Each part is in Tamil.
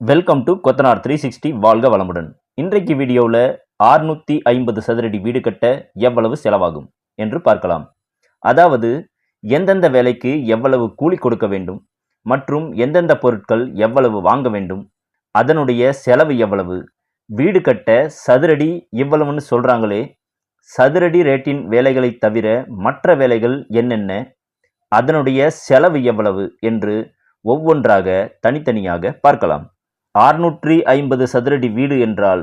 Welcome to Kothanar three sixty வாழ்க வளமுடன் இன்றைக்கு வீடியோவில் ஆறுநூற்றி ஐம்பது சதுரடி வீடு கட்ட எவ்வளவு செலவாகும் என்று பார்க்கலாம். அதாவது எந்தெந்த வேலைக்கு எவ்வளவு கூலி கொடுக்க வேண்டும் மற்றும் எந்தெந்த பொருட்கள் எவ்வளவு வாங்க வேண்டும் அதனுடைய செலவு எவ்வளவு வீடு கட்ட சதுரடி இவ்வளவுன்னு சொல்கிறாங்களே சதுரடி ரேட்டின் வேலைகளை தவிர மற்ற வேலைகள் என்னென்ன அதனுடைய செலவு எவ்வளவு என்று ஒவ்வொன்றாக தனித்தனியாக பார்க்கலாம். ஆறுநூற்றி ஐம்பது சதுரடி வீடு என்றால்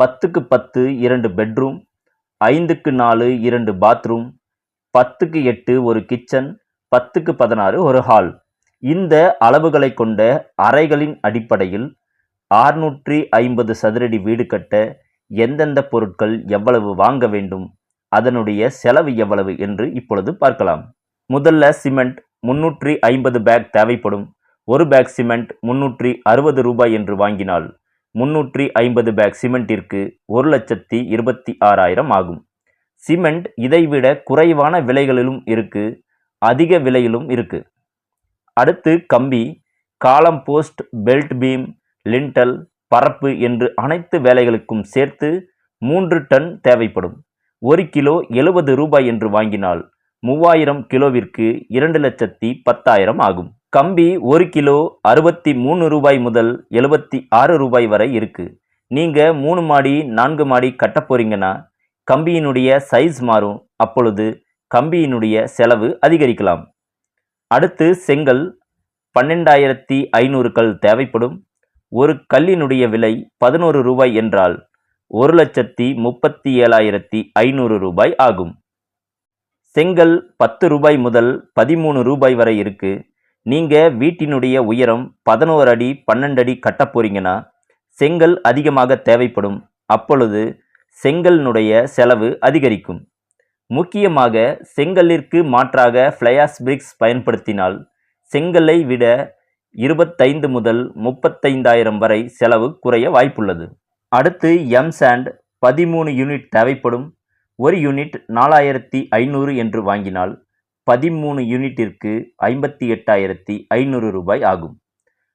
பத்துக்கு பத்து இரண்டு பெட்ரூம் ஐந்துக்கு நாலு இரண்டு பாத்ரூம் பத்துக்கு எட்டு ஒரு கிச்சன் பத்துக்கு பதினாறு ஒரு ஹால். இந்த அளவுகளை கொண்ட அறைகளின் அடிப்படையில் ஆறுநூற்றி ஐம்பது சதுரடி வீடு கட்ட எந்தெந்த பொருட்கள் எவ்வளவு வாங்க வேண்டும் அதனுடைய செலவு எவ்வளவு என்று இப்பொழுது பார்க்கலாம். முதல்ல சிமெண்ட் முன்னூற்றி ஐம்பது பேக் தேவைப்படும். ஒரு பேக் சிமெண்ட் முன்னூற்றி அறுபது ரூபாய் என்று வாங்கினால் முன்னூற்றி ஐம்பது பேக் சிமெண்டிற்கு ஒரு லட்சத்தி இருபத்தி ஆறாயிரம் ஆகும். சிமெண்ட் இதைவிட குறைவான விலைகளிலும் இருக்கு அதிக விலையிலும் இருக்கு. அடுத்து கம்பி காலம் போஸ்ட் பெல்ட் பீம் லிண்டல் பரப்பு என்று அனைத்து வேலைகளுக்கும் சேர்த்து மூன்று டன் தேவைப்படும். ஒரு கிலோ எழுபது ரூபாய் என்று வாங்கினால் மூவாயிரம் கிலோவிற்கு இரண்டு லட்சத்தி பத்தாயிரம் ஆகும். கம்பி ஒரு கிலோ அறுபத்தி மூணு ரூபாய் முதல் எழுபத்தி ஆறு ரூபாய் வரை இருக்குது நீங்கள் மூணு மாடி நான்கு மாடி கட்ட போகிறீங்கன்னா கம்பியினுடைய சைஸ் மாறும். அப்பொழுது கம்பியினுடைய செலவு அதிகரிக்கலாம். அடுத்து செங்கல் பன்னெண்டாயிரத்தி ஐநூறு கல் தேவைப்படும். ஒரு கல்லினுடைய விலை பதினோரு ரூபாய் என்றால் ஒரு லட்சத்தி முப்பத்தி ஏழாயிரத்தி ஐநூறு ரூபாய் ஆகும். செங்கல் பத்து ரூபாய் முதல் பதிமூணு ரூபாய் வரை இருக்குது நீங்கள் வீட்டினுடைய உயரம் பதினோரு அடி பன்னெண்டு அடி கட்ட போறீங்கன்னா செங்கல் அதிகமாக தேவைப்படும். அப்பொழுது செங்கலினுடைய செலவு அதிகரிக்கும். முக்கியமாக செங்கல்லிற்கு மாற்றாக ஃப்ளையாஸ் பிரிக்ஸ் பயன்படுத்தினால் செங்கல்லை விட இருபத்தைந்து முதல் முப்பத்தைந்தாயிரம் வரை செலவு குறைய வாய்ப்புள்ளது. அடுத்து எம் சாண்ட் பதிமூணு யூனிட் தேவைப்படும். ஒரு யூனிட் நாலாயிரத்தி ஐநூறு என்று வாங்கினால் பதிமூணு யூனிட்டிற்கு ஐம்பத்தி எட்டாயிரத்தி ஐநூறு ரூபாய் ஆகும்.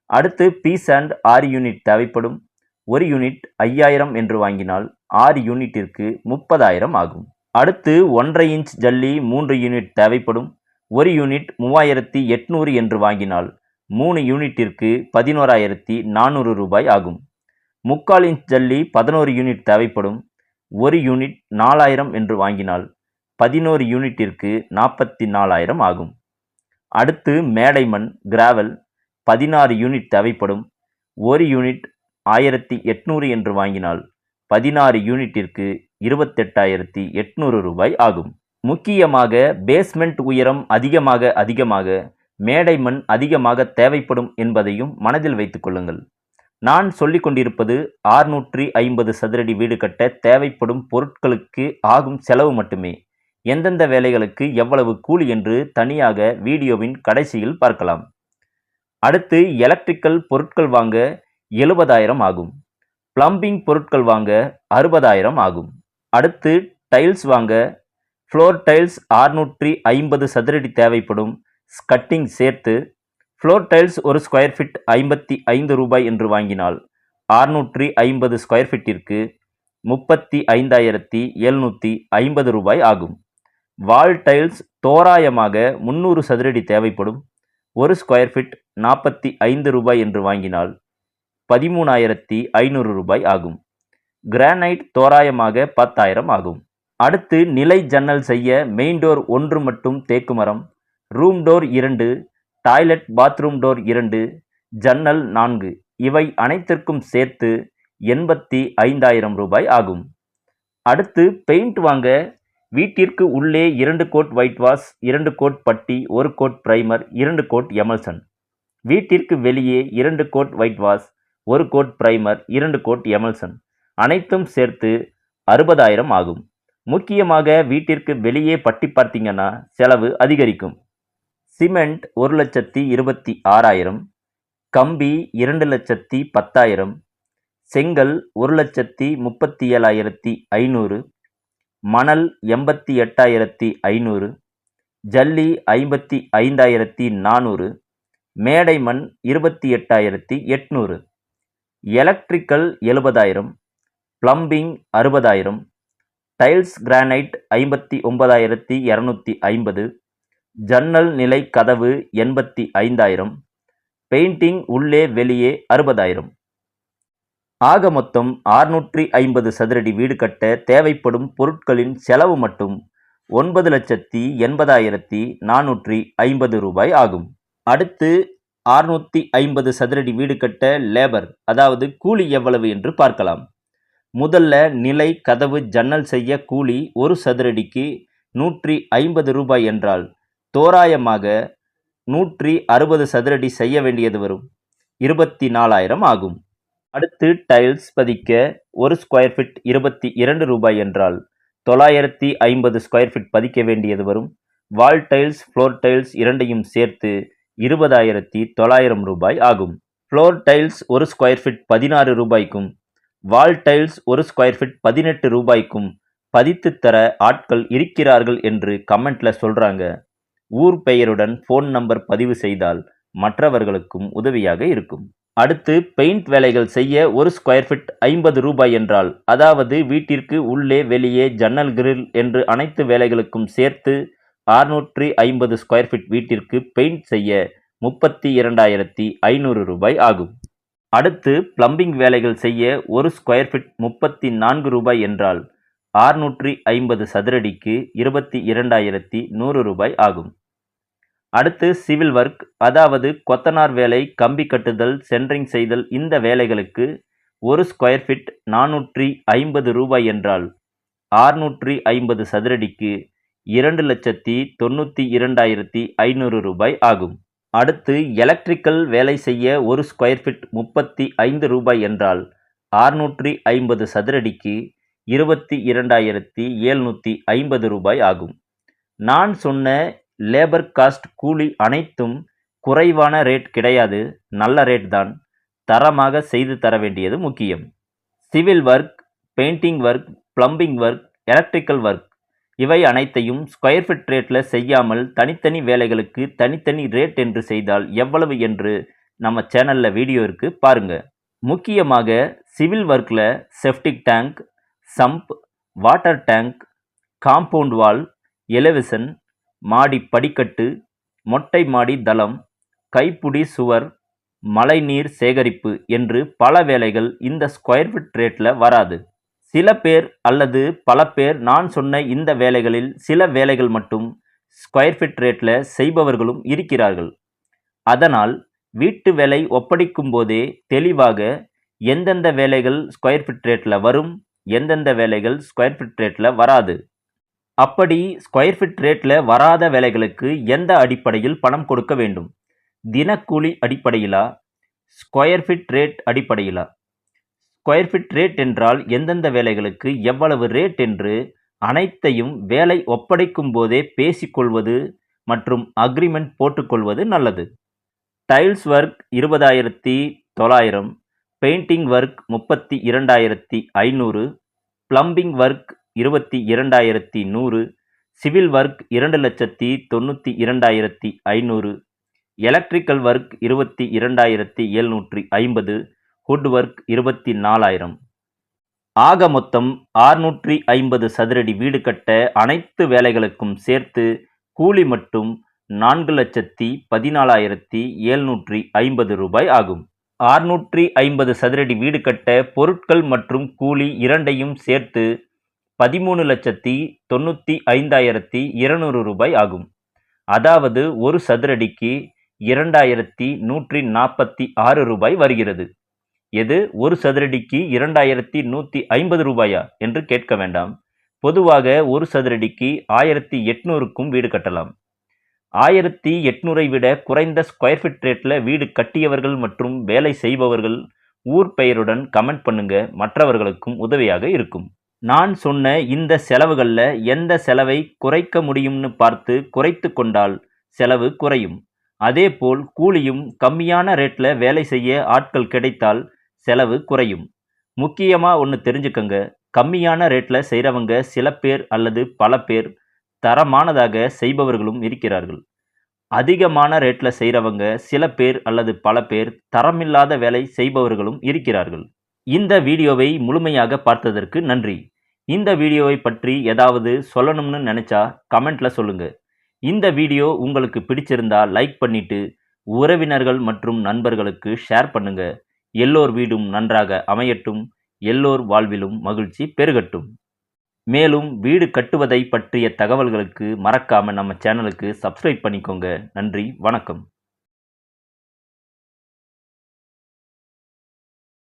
அடுத்து பீஸ் அண்ட் ஆறு யூனிட் தேவைப்படும். ஒரு யூனிட் ஐயாயிரம் என்று வாங்கினால் ஆறு யூனிட்டிற்கு முப்பதாயிரம் ஆகும். அடுத்து ஒன்றரை இன்ச் ஜல்லி மூன்று யூனிட் தேவைப்படும். ஒரு யூனிட் மூவாயிரத்தி எட்நூறு என்று வாங்கினால் மூணு யூனிட்டிற்கு பதினோராயிரத்தி நானூறு ரூபாய் ஆகும். முக்கால் இன்ச் ஜல்லி பதினோரு யூனிட் தேவைப்படும். ஒரு யூனிட் நாலாயிரம் என்று வாங்கினால் பதினோரு யூனிட்டிற்கு நாற்பத்தி நாலாயிரம் ஆகும். அடுத்து மேடை மண் கிராவல் பதினாறு யூனிட் தேவைப்படும். ஒரு யூனிட் ஆயிரத்தி எட்நூறு என்று வாங்கினால் பதினாறு யூனிட்டிற்கு இருபத்தெட்டாயிரத்தி எட்நூறு ரூபாய் ஆகும். முக்கியமாக பேஸ்மெண்ட் உயரம் அதிகமாக அதிகமாக மேடை மண் அதிகமாக தேவைப்படும் என்பதையும் மனதில் வைத்துக் கொள்ளுங்கள். நான் சொல்லிக் கொண்டிருப்பது ஆறுநூற்றி ஐம்பது சதுரடி வீடு கட்ட தேவைப்படும் பொருட்களுக்கு ஆகும் செலவு மட்டுமே. எந்தெந்த வேலைகளுக்கு எவ்வளவு கூலி என்று தனியாக வீடியோவின் கடைசியில் பார்க்கலாம். அடுத்து எலக்ட்ரிக்கல் பொருட்கள் வாங்க எழுபதாயிரம் ஆகும். பிளம்பிங் பொருட்கள் வாங்க அறுபதாயிரம் ஆகும். அடுத்து டைல்ஸ் வாங்க ஃப்ளோர் டைல்ஸ் ஆறுநூற்றி ஐம்பது சதுரடி தேவைப்படும் ஸ்கட்டிங் சேர்த்து ஃப்ளோர் டைல்ஸ் ஒரு ஸ்கொயர் ஃபீட் ஐம்பத்தி ஐந்து ரூபாய் என்று வாங்கினால் ஆறுநூற்றி ஐம்பது ஸ்கொயர் ஃபீட்டிற்கு முப்பத்தி ஐந்தாயிரத்தி எழுநூற்றி ஐம்பது ரூபாய் ஆகும். வால் டைல்ஸ் தோராயமாக முந்நூறு சதுரடி தேவைப்படும். ஒரு ஸ்கொயர் ஃபீட் நாற்பத்தி ஐந்து ரூபாய் என்று வாங்கினால் பதிமூணாயிரத்தி ஐநூறு ரூபாய் ஆகும். கிரானைட் தோராயமாக பத்தாயிரம் ஆகும். அடுத்து நிலை ஜன்னல் செய்ய மெயின் டோர் ஒன்று மட்டும் தேக்கு மரம் ரூம் டோர் இரண்டு டாய்லெட் பாத்ரூம் டோர் இரண்டு ஜன்னல் நான்கு. இவை அனைத்திற்கும் சேர்த்து எண்பத்தி ஐந்தாயிரம் ரூபாய் ஆகும். அடுத்து பெயிண்ட் வாங்க வீட்டிற்கு உள்ளே இரண்டு கோட் ஒயிட் வாஷ் இரண்டு கோட் பட்டி ஒரு கோட் பிரைமர் இரண்டு கோட் எமல்சன் வீட்டிற்கு வெளியே இரண்டு கோட் ஒயிட் வாஷ் ஒரு கோட் பிரைமர் இரண்டு கோட் எமல்சன் அனைத்தும் சேர்த்து அறுபதாயிரம் ஆகும். முக்கியமாக வீட்டிற்கு வெளியே பட்டி பார்த்தீங்கன்னா செலவு அதிகரிக்கும். சிமெண்ட் ஒரு லட்சத்தி இருபத்தி ஆறாயிரம் கம்பி இரண்டு லட்சத்தி பத்தாயிரம் செங்கல் ஒரு லட்சத்தி முப்பத்தி ஏழாயிரத்தி ஐநூறு மணல் எண்பத்தி எட்டாயிரத்தி ஐநூறு ஜல்லி ஐம்பத்தி ஐந்தாயிரத்தி நானூறு மேடை மண் இருபத்தி எட்டாயிரத்தி எட்நூறு எலக்ட்ரிக்கல் எழுபதாயிரம் பிளம்பிங் அறுபதாயிரம் டைல்ஸ் கிரானைட் ஐம்பத்தி ஒன்பதாயிரத்தி இரநூத்தி ஐம்பது ஜன்னல் நிலை கதவு எண்பத்தி ஐந்தாயிரம் பெயிண்டிங் உள்ளே வெளியே அறுபதாயிரம். ஆக மொத்தம் ஆறுநூற்றி ஐம்பது சதுரடி வீடு கட்ட தேவைப்படும் பொருட்களின் செலவு மட்டும் ஒன்பது லட்சத்தி எண்பதாயிரத்தி நானூற்றி ஐம்பது ரூபாய் ஆகும். அடுத்து ஆறுநூற்றி ஐம்பது சதுரடி வீடு கட்ட லேபர் அதாவது கூலி எவ்வளவு என்று பார்க்கலாம். முதல்ல நிலை கதவு ஜன்னல் செய்ய கூலி ஒரு சதுரடிக்கு நூற்றி ஐம்பது ரூபாய் என்றால் தோராயமாக நூற்றி அறுபது சதுரடி செய்ய வேண்டியது வரும். இருபத்தி நாலாயிரம் ஆகும். அடுத்து டைல்ஸ் பதிக்க ஒரு ஸ்கொயர் ஃபீட் இருபத்தி இரண்டு ரூபாய் என்றால் தொள்ளாயிரத்தி ஐம்பது ஸ்கொயர் ஃபீட் பதிக்க வேண்டியது வரும். வால் டைல்ஸ் ஃப்ளோர் டைல்ஸ் இரண்டையும் சேர்த்து இருபதாயிரத்தி தொள்ளாயிரம் ரூபாய் ஆகும். ஃப்ளோர் டைல்ஸ் ஒரு ஸ்கொயர் ஃபீட் பதினாறு ரூபாய்க்கும் வால் டைல்ஸ் ஒரு ஸ்கொயர் ஃபீட் பதினெட்டு ரூபாய்க்கும் பதித்து தர ஆட்கள் இருக்கிறார்கள் என்று கமெண்ட்ல சொல்றாங்க. ஊர் பெயருடன் ஃபோன் நம்பர் பதிவு செய்தால் மற்றவர்களுக்கும் உதவியாக இருக்கும். அடுத்து பெயிண்ட் வேலைகள் செய்ய ஒரு ஸ்கொயர் ஃபீட் ஐம்பது ரூபாய் என்றால் அதாவது வீட்டிற்கு உள்ளே வெளியே ஜன்னல் கிரில் என்று அனைத்து வேலைகளுக்கும் சேர்த்து அறுநூற்றி ஐம்பது ஸ்கொயர் ஃபீட் வீட்டிற்கு பெயிண்ட் செய்ய முப்பத்தி இரண்டாயிரத்தி ஐநூறு ரூபாய் ஆகும். அடுத்து பிளம்பிங் வேலைகள் செய்ய ஒரு ஸ்கொயர் ஃபீட் முப்பத்தி நான்கு ரூபாய் என்றால் ஆறுநூற்றி ஐம்பது சதுரடிக்கு இருபத்தி இரண்டாயிரத்தி நூறு ரூபாய் ஆகும். அடுத்து சிவில் ஒர்க் அதாவது கொத்தனார் வேலை கம்பி கட்டுதல் சென்ட்ரிங் செய்தல் இந்த வேலைகளுக்கு ஒரு ஸ்கொயர் ஃபீட் நானூற்றி ஐம்பது ரூபாய் என்றால் ஆறுநூற்றி ஐம்பது சதுரடிக்கு இரண்டு லட்சத்தி தொண்ணூற்றி இரண்டாயிரத்தி ஐநூறு ரூபாய் ஆகும். அடுத்து எலக்ட்ரிக்கல் வேலை செய்ய ஒரு ஸ்கொயர் ஃபீட் முப்பத்தி ஐந்து ரூபாய் என்றால் ஆறுநூற்றி ஐம்பது சதுரடிக்கு இருபத்தி இரண்டாயிரத்தி எழுநூற்றி ஐம்பது ரூபாய் ஆகும். நான் சொன்ன லேபர் காஸ்ட் கூலி அனைத்தும் குறைவான ரேட் கிடையாது நல்ல ரேட் தான். தரமாக செய்து தர வேண்டியது முக்கியம். Civil work painting work plumbing work electrical work இவை அனைத்தையும் ஸ்கொயர் ஃபீட் ரேட்டில் செய்யாமல் தனித்தனி வேலைகளுக்கு தனித்தனி ரேட் என்று செய்தால் எவ்வளவு என்று நம்ம சேனலில் வீடியோ இருக்குது பாருங்கள் முக்கியமாக சிவில் ஒர்க்கில் septic tank sump water tank compound wall elevation மாடி படிக்கட்டு மொட்டை மாடி தளம் கைப்புடி சுவர் மழைநீர் சேகரிப்பு என்று பல வேலைகள் இந்த ஸ்கொயர் ஃபீட் ரேட்டில் வராது. சில பேர் அல்லது பல பேர் நான் சொன்ன இந்த வேலைகளில் சில வேலைகள் மட்டும் ஸ்கொயர் ஃபீட் ரேட்டில் செய்பவர்களும் இருக்கிறார்கள். அதனால் வீட்டு வேலை ஒப்படைக்கும் போதே தெளிவாக எந்தெந்த வேலைகள் ஸ்கொயர் ஃபீட் ரேட்டில் வரும் எந்தெந்த வேலைகள் ஸ்கொயர் ஃபீட் ரேட்டில் வராது. அப்படி ஸ்கொயர் ஃபீட் ரேட்டில் வராத வேலைகளுக்கு எந்த அடிப்படையில் பணம் கொடுக்க வேண்டும்? தினக்கூலி அடிப்படையிலா? ஸ்கொயர் ஃபீட் ரேட் அடிப்படையிலா? ஸ்கொயர் ஃபீட் ரேட் என்றால் எந்தெந்த வேலைகளுக்கு எவ்வளவு ரேட் என்று அனைத்தையும் வேலை ஒப்படைக்கும் போதே பேசிக்கொள்வது மற்றும் அக்ரிமெண்ட் போட்டுக்கொள்வது நல்லது. டைல்ஸ் ஒர்க் இருபதாயிரத்தி தொள்ளாயிரம் பெயிண்டிங் ஒர்க் முப்பத்தி இரண்டாயிரத்தி ஐநூறு பிளம்பிங் ஒர்க் இருபத்தி இரண்டாயிரத்தி நூறு சிவில் ஒர்க் இரண்டு லட்சத்தி தொண்ணூற்றி இரண்டாயிரத்தி ஐநூறு எலக்ட்ரிக்கல் ஒர்க் இருபத்தி இரண்டாயிரத்தி எழுநூற்றி ஐம்பது ஹுட் ஒர்க் இருபத்தி நாலாயிரம். ஆக மொத்தம் ஆறுநூற்றி ஐம்பது சதுரடி வீடு கட்ட அனைத்து வேலைகளுக்கும் சேர்த்து கூலி மட்டும் நான்கு லட்சத்தி பதினாலாயிரத்தி எழுநூற்றி ஐம்பது ரூபாய் ஆகும். ஆறுநூற்றி ஐம்பது சதுரடி வீடு கட்ட பொருட்கள் மற்றும் கூலி இரண்டையும் சேர்த்து பதிமூணு லட்சத்தி தொண்ணூற்றி ஐந்தாயிரத்தி இருநூறு ரூபாய் ஆகும். அதாவது ஒரு சதுரடிக்கு இரண்டாயிரத்தி நூற்றி நாற்பத்தி ஆறு ரூபாய் வருகிறது. எது ஒரு சதுரடிக்கு இரண்டாயிரத்தி நூற்றி ஐம்பது ரூபாயா என்று கேட்க வேண்டாம். பொதுவாக ஒரு சதுரடிக்கு ஆயிரத்தி எட்நூறுக்கும் வீடு கட்டலாம். ஆயிரத்தி எட்நூறை விட குறைந்த ஸ்கொயர் ஃபீட் ரேட்டில் வீடு கட்டியவர்கள் மற்றும் வேலை செய்பவர்கள் ஊர் பெயருடன் கமெண்ட் பண்ணுங்க. மற்றவர்களுக்கும் உதவியாக இருக்கும். நான் சொன்ன இந்த செலவுகளில் எந்த செலவை குறைக்க முடியும்னு பார்த்து குறைத்து கொண்டால் செலவு குறையும். அதேபோல் கூலியும் கம்மியான ரேட்டில் வேலை செய்ய ஆட்கள் கிடைத்தால் செலவு குறையும். முக்கியமாக ஒன்று தெரிஞ்சுக்கங்க. கம்மியான ரேட்டில் செய்கிறவங்க சில பேர் அல்லது பல பேர் தரமானதாக செய்பவர்களும் இருக்கிறார்கள். அதிகமான ரேட்டில் செய்கிறவங்க சில பேர் அல்லது பல பேர் தரமில்லாத வேலை செய்பவர்களும் இருக்கிறார்கள். இந்த வீடியோவை முழுமையாக பார்த்ததற்கு நன்றி. இந்த வீடியோவை பற்றி ஏதாவது சொல்லணும்னு நினச்சா கமெண்ட்டில் சொல்லுங்கள் இந்த வீடியோ உங்களுக்கு பிடிச்சிருந்தா லைக் பண்ணிவிட்டு உறவினர்கள் மற்றும் நண்பர்களுக்கு ஷேர் பண்ணுங்க. எல்லோர் வீடும் நன்றாக அமையட்டும். எல்லோர் வாழ்விலும் மகிழ்ச்சி பெருகட்டும். மேலும் வீடு கட்டுவதை பற்றிய தகவல்களுக்கு மறக்காமல் நம்ம சேனலுக்கு சப்ஸ்கிரைப் பண்ணிக்கோங்க. நன்றி வணக்கம்.